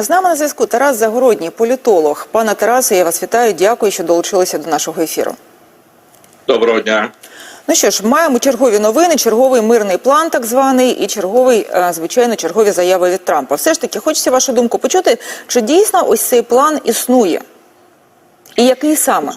З нами на зв'язку Тарас Загородній, політолог. Пане Тарасе, я вас вітаю. Дякую, що долучилися до нашого ефіру. Доброго дня. Ну що ж, маємо чергові новини, черговий мирний план, так званий, і черговий, е, звичайно, чергові заяви від Трампа. Все ж таки, хочеться вашу думку почути, чи дійсно ось цей план існує? І який саме?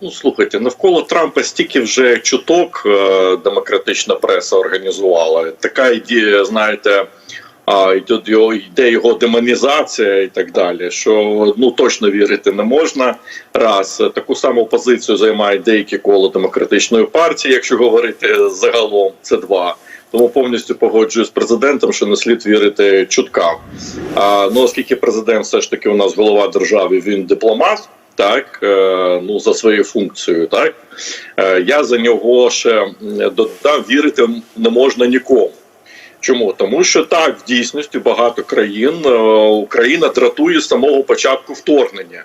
Ну слухайте, навколо Трампа стільки вже чуток е, демократична преса організувала. Така ідея, знаєте, а йде його йде його демонізація і так далі. Що ну точно вірити не можна. Раз таку саму позицію займають деякі коло демократичної партії, якщо говорити загалом, це два. Тому повністю погоджуюсь з президентом, що не слід вірити чуткам. А, ну оскільки президент все ж таки у нас голова держави, він дипломат. Так, е, ну за своєю функцією, так Е, я за нього ще додав вірити не можна нікому. Чому? Тому що так, в дійсності багато країн е, Україна дратує з самого початку вторгнення.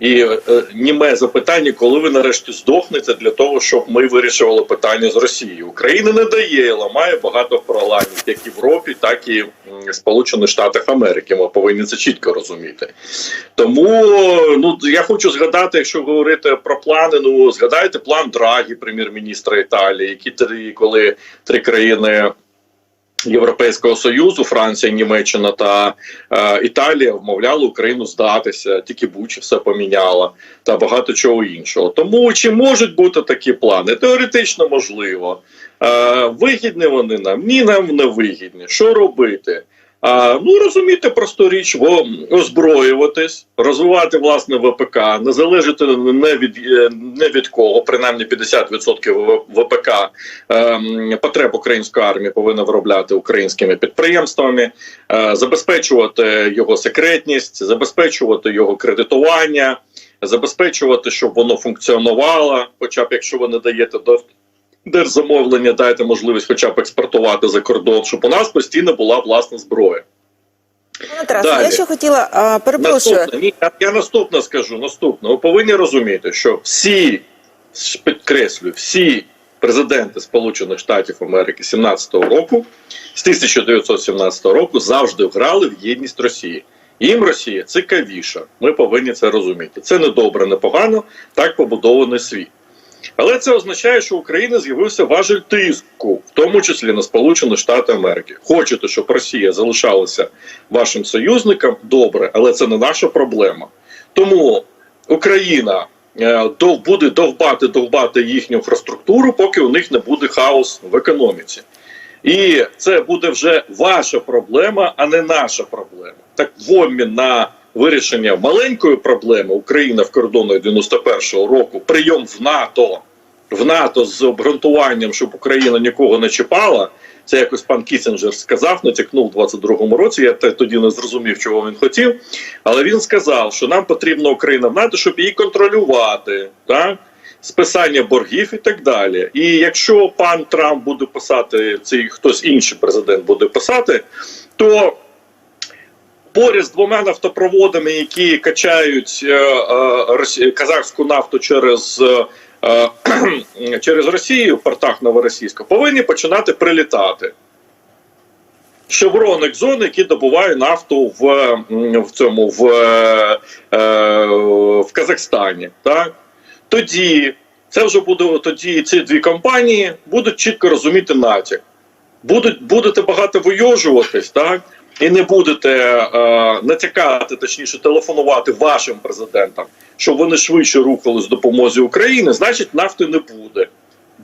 І е, німе запитання, коли ви нарешті здохнете для того, щоб ми вирішували питання з Росією. Україна не дає, ламає багато парламентів, як Європі, так і Сполучених Штатах Америки. Ми повинні це чітко розуміти. Тому ну я хочу згадати, якщо говорити про плани, ну згадайте план Драгі, прем'єр-міністра Італії, які три, коли три країни. Європейського союзу, Франція, Німеччина та е, Італія вмовляли Україну здатися, тільки Буча все поміняла та багато чого іншого. Тому чи можуть бути такі плани? Теоретично можливо. Е, вигідні вони нам? Ні, нам не вигідні. Що робити? А, ну розуміти просту річ, бо озброюватись, розвивати власне ВПК, не залежати не від е, не від кого, принаймні 50% ВПК ем, потреб української армії повинна виробляти українськими підприємствами, е, забезпечувати його секретність, забезпечувати його кредитування, забезпечувати, щоб воно функціонувало. Хоча б якщо ви не даєте до держзамовлення, дайте можливість, хоча б експортувати за кордон, щоб у нас постійно була власна зброя. Тарасе, Далі. я ще хотіла, а, перепрошую, Наступне, ні, я, я наступне скажу. Наступне. Ви повинні розуміти, що всі ж підкреслюю, всі президенти Сполучених Штатів Америки 17-го року, з 1917 року, завжди грали в єдність Росії. Їм Росія цікавіша. Ми повинні це розуміти. Це не добре, не погано. Так побудований світ. Але це означає, що в Україні з'явився важель тиску, в тому числі на Сполучені Штати Америки. Хочете, щоб Росія залишалася вашим союзником? Добре, але це не наша проблема. Тому Україна е, буде довбати довбати їхню інфраструктуру, поки у них не буде хаос в економіці. І це буде вже ваша проблема, а не наша проблема. Так в обмін на вирішення маленької проблеми Україна в кордонах 91-го року, прийом в НАТО в НАТО з обґрунтуванням, щоб Україна нікого не чіпала. Це якось пан Кісінджер сказав, натякнув у 22-му році. Я тоді не зрозумів, чого він хотів. Але він сказав, що нам потрібна Україна в НАТО, щоб її контролювати, так? списання боргів і так далі. І якщо пан Трамп буде писати, цей хтось інший президент буде писати, то поряд з двома нафтопроводами, які качають е, е, казахську нафту через. Е, Через Росію в портах Новоросійська повинні починати прилітати. Шеврон Екзон, які добувають нафту в, в цьому в, е, е, в Казахстані. Так? Тоді це вже буде тоді ці дві компанії будуть чітко розуміти натяк. Будуть, будете багато вийожуватись, так? І не будете е, натякати, точніше, телефонувати вашим президентам, щоб вони швидше рухались в допомозі Україні, значить нафти не буде.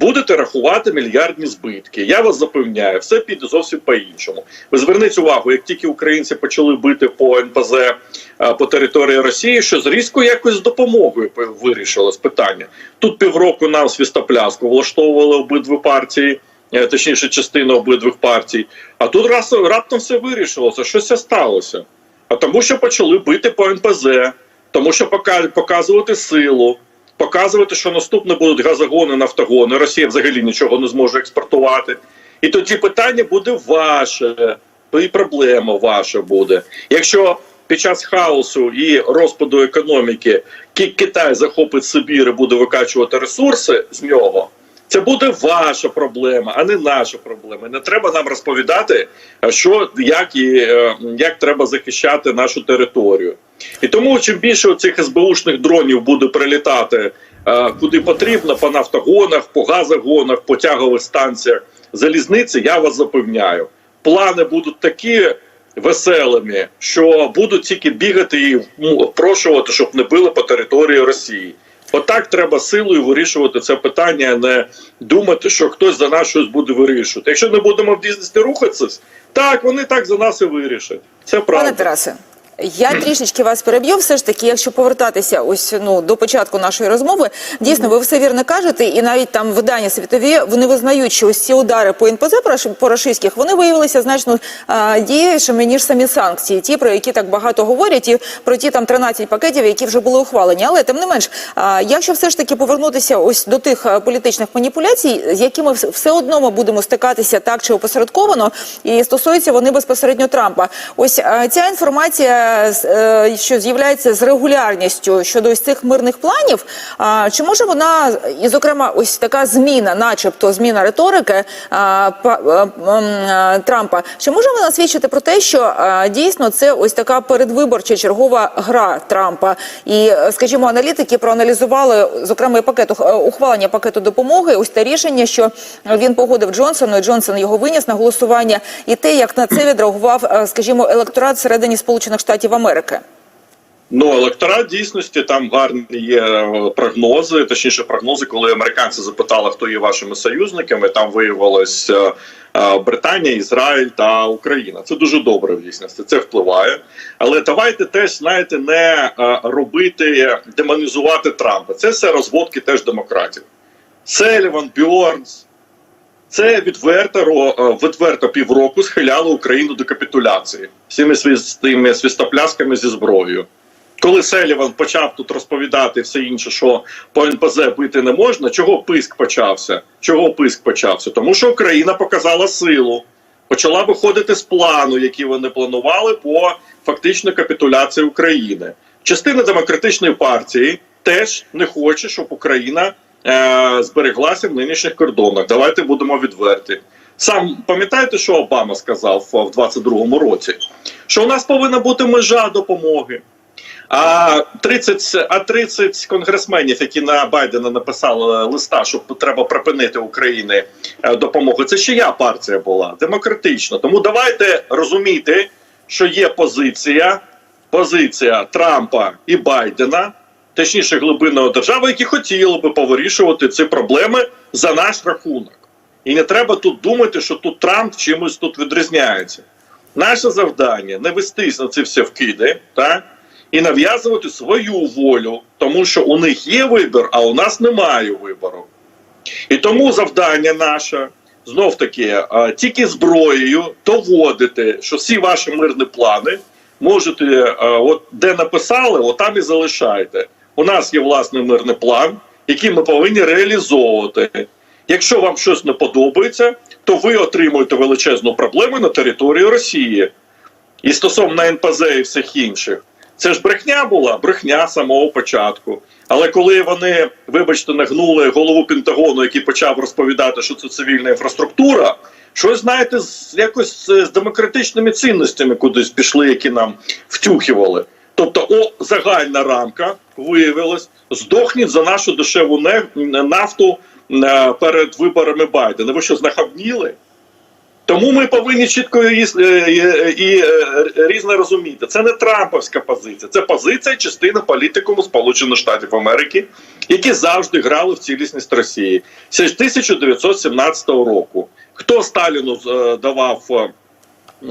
Будете рахувати мільярдні збитки. Я вас запевняю, все піде зовсім по-іншому. Ви зверніть увагу, як тільки українці почали бити по НПЗ е, по території Росії, що з різко якось з допомогою вирішилось питання. Тут півроку нам свістопляску влаштовували обидві партії, точніше, частина обидвих партій. А тут раз раптом все вирішилося. Щось сталося. А тому, що почали бити по НПЗ, тому що показувати силу, показувати, що наступне будуть газогони, нафтогони. Росія взагалі нічого не зможе експортувати. І тоді питання буде ваше, і проблема ваша буде. Якщо під час хаосу і розпаду економіки Китай захопить Сибір і буде викачувати ресурси з нього, Це буде ваша проблема, а не наша проблема. Не треба нам розповідати, що як і е, як треба захищати нашу територію. І тому чим більше цих СБУшних дронів буде прилітати е, куди потрібно, по нафтогонах, по газогонах, по тягових станціях залізниці, я вас запевняю, плани будуть такі веселими, що будуть тільки бігати і ну, впрошувати, щоб не били по території Росії. Отак треба силою вирішувати це питання, а не думати, що хтось за нас щось буде вирішувати. Якщо не будемо в дійсності рухатися, так вони так за нас і вирішать. Це правда. Пане Тарасе, я трішечки вас переб'ю. Все ж таки, якщо повертатися ось ну до початку нашої розмови, дійсно ви все вірно кажете, і навіть там видання світові вони визнають, що ось ці удари по НПЗ пораш- по рашистських вони виявилися значно а, дієвішими ніж самі санкції, ті про які так багато говорять, і про ті там 13 пакетів, які вже були ухвалені. Але тим не менш, а, якщо все ж таки повернутися ось до тих політичних маніпуляцій, з якими все одно ми будемо стикатися так чи опосередковано, і стосуються вони безпосередньо Трампа. Ось а, ця інформація, що з'являється з регулярністю щодо ось цих мирних планів. Чи може вона і зокрема ось така зміна, начебто зміна риторики м, а, Трампа? Чи може вона свідчити про те, що дійсно це ось така передвиборча чергова гра Трампа? І, е, скажімо, аналітики проаналізували зокрема і пакет е, ухвалення пакету допомоги. Ось те рішення, що він погодив Джонсону, і Джонсон його виніс на голосування, і те, як на це відреагував, е, скажімо, електорат всередині Сполучених Штатів Америки. Ну, електорат дійсності там гарні є е, прогнози, точніше, прогнози, коли американці запитали, хто є вашими союзниками. Там виявилось е, е, Британія, Ізраїль та Україна. Це дуже добре в дійсності. Це впливає. Але давайте теж знаєте, не робити демонізувати Трампа. Це все розводки теж демократів. Селіван, Бьорнс. Це відверто е, відверто півроку схиляло Україну до капітуляції всіми свістими свістоплясками зі зброєю. Коли Селіван почав тут розповідати все інше, що по НПЗ бити не можна, чого писк почався? Чого писк почався? Тому що Україна показала силу, почала виходити з плану, який вони планували по фактично капітуляції України. Частина демократичної партії теж не хоче, щоб Україна е, збереглася в нинішніх кордонах. Давайте будемо відверті. Сам пам'ятаєте, що Обама сказав в 22-му році? Що у нас повинна бути межа допомоги. А 30, а 30 конгресменів, які на Байдена написали листа, що треба припинити Україні е, допомогу, це чия партія була демократична. Тому давайте розуміти, що є позиція, позиція Трампа і Байдена, точніше глибинної держави, які хотіли би повирішувати ці проблеми за наш рахунок. І не треба тут думати, що тут Трамп чимось тут відрізняється. Наше завдання не вестись на ці всі вкиди, так? і нав'язувати свою волю, тому що у них є вибір, а у нас немає вибору. І тому завдання наше знов таки тільки зброєю доводити, що всі ваші мирні плани можете, от де написали, от там і залишайте. У нас є власний мирний план, який ми повинні реалізовувати. Якщо вам щось не подобається, то ви отримуєте величезну проблему на території Росії. І стосовно НПЗ і всіх інших, це ж брехня була, брехня самого початку. Але коли вони, вибачте, нагнули голову Пентагону, який почав розповідати, що це цивільна інфраструктура, щось знаєте, з якось з демократичними цінностями кудись пішли, які нам втюхували. Тобто, о, загальна рамка виявилась, здохніть за нашу дешеву нафту е, перед виборами Байдена. Ви що знахабніли? Тому ми повинні чітко і, і, і е, різно розуміти. Це не Трампівська позиція, це позиція частини політикуму Сполучених Штатів Америки, які завжди грали в цілісність Росії. Ж 1917 року. Хто Сталіну е, давав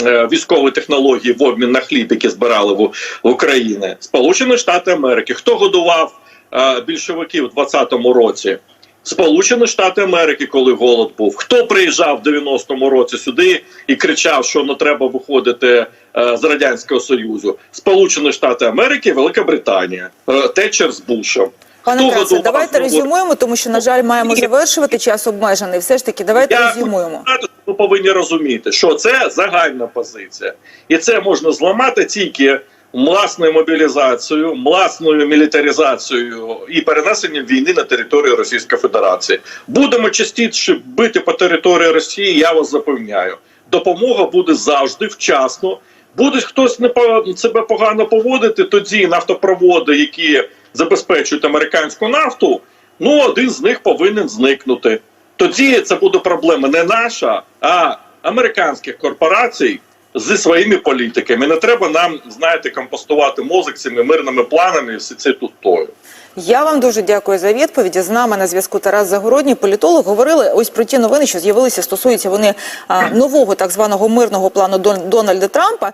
військові технології в обмін на хліб, які збирали в, в Україні? Сполучені Штати Америки. Хто годував е, більшовиків у 20-му році? Сполучені Штати Америки, коли голод був, хто приїжджав в 90-му році сюди і кричав, що не треба виходити е, з радянського союзу? Сполучені Штати Америки, Велика Британія, е, Тетчер з Бушем. Пане годував давайте резюмуємо, тому що, на жаль, маємо завершувати час обмежений. Все ж таки, давайте Я резюмуємо. Ми повинні розуміти, що це загальна позиція, і це можна зламати тільки власною мобілізацією, власною мілітаризацією і перенесенням війни на територію Російської Федерації. Будемо частіше бити по території Росії. Я вас запевняю. Допомога буде завжди вчасно. Буде хтось не по- себе погано поводити, тоді нафтопроводи, які забезпечують американську нафту, ну один з них повинен зникнути. Тоді це буде проблема не наша, а американських корпорацій зі своїми політиками. Не треба нам, знаєте, компостувати мозок цими мирними планами і все це туттою. Я вам дуже дякую за відповіді. З нами на зв'язку Тарас Загородній, політолог. Говорили ось про ті новини, що з'явилися, стосуються вони а, нового так званого мирного плану Дон- Дональда Трампа.